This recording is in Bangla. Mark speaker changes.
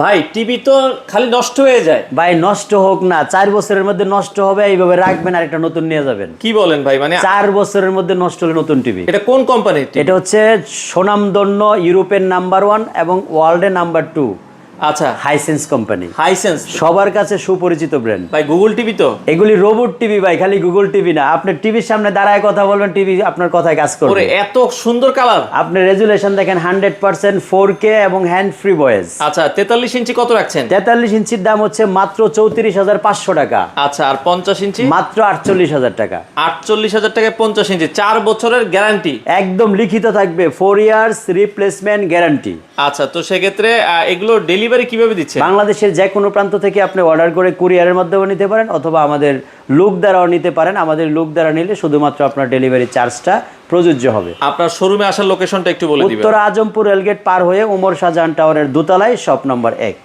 Speaker 1: ভাই টিভি তো খালি নষ্ট হয়ে যায়।
Speaker 2: ভাই নষ্ট হোক না চার বছরের মধ্যে নষ্ট হবে এইভাবে রাখবেন আর একটা নতুন নিয়ে যাবেন।
Speaker 1: কি বলেন ভাই মানে
Speaker 2: চার বছরের মধ্যে নষ্ট হলে নতুন টিভি
Speaker 1: এটা কোন কোম্পানি
Speaker 2: এটা হচ্ছে সোনামদন্য ইউরোপের নাম্বার ওয়ান এবং ওয়ার্ল্ডের নাম্বার টু
Speaker 1: আচ্ছা।
Speaker 2: হাইসেন্স কোম্পানি
Speaker 1: হাইসেন্স
Speaker 2: সবার কাছে সুপরিচিত ব্র্যান্ড
Speaker 1: ভাই গুগল টিভি তো?
Speaker 2: এগুলি রোবট টিভি ভাই খালি গুগল টিভি না। আপনি টিভির সামনে দাঁড়ায় কথা বলবেন টিভি আপনার কথায় কাজ করবে।
Speaker 1: এত সুন্দর কালার
Speaker 2: আপনি রেজুলেশন দেখেন হান্ড্রেড পার্সেন্ট ফোর কে এবং হ্যান্ড ফ্রি ভয়েস
Speaker 1: আচ্ছা তেতাল্লিশ ইঞ্চি কত রাখছেন?
Speaker 2: তেতাল্লিশ ইঞ্চির দাম হচ্ছে মাত্র চৌত্রিশ হাজার পাঁচশো টাকা।
Speaker 1: আচ্ছা আর পঞ্চাশ ইঞ্চি?
Speaker 2: মাত্র আটচল্লিশ হাজার টাকা।
Speaker 1: আটচল্লিশ হাজার টাকায় পঞ্চাশ ইঞ্চি। চার বছরের গ্যারান্টি
Speaker 2: একদম লিখিত থাকবে ফোর ইয়ার্স রিপ্লেসমেন্ট গ্যারান্টি
Speaker 1: আচ্ছা তো সেক্ষেত্রে এগুলো ডেলিভারি কীভাবে দিচ্ছে
Speaker 2: বাংলাদেশের যে কোনো প্রান্ত থেকে আপনি অর্ডার করে কুরিয়ারের মাধ্যমে নিতে পারেন অথবা আমাদের লোক দ্বারাও নিতে পারেন। আমাদের লোক দ্বারা নিলে শুধুমাত্র আপনার ডেলিভারি চার্জটা প্রযোজ্য হবে।
Speaker 1: আপনার শোরুমে আসার লোকেশনটা একটু বলে দিবেন।
Speaker 2: উত্তর আজমপুর রেলগেট পার হয়ে ওমর শাহজাহান টাওয়ারের দোতলায় শপ নম্বর এক।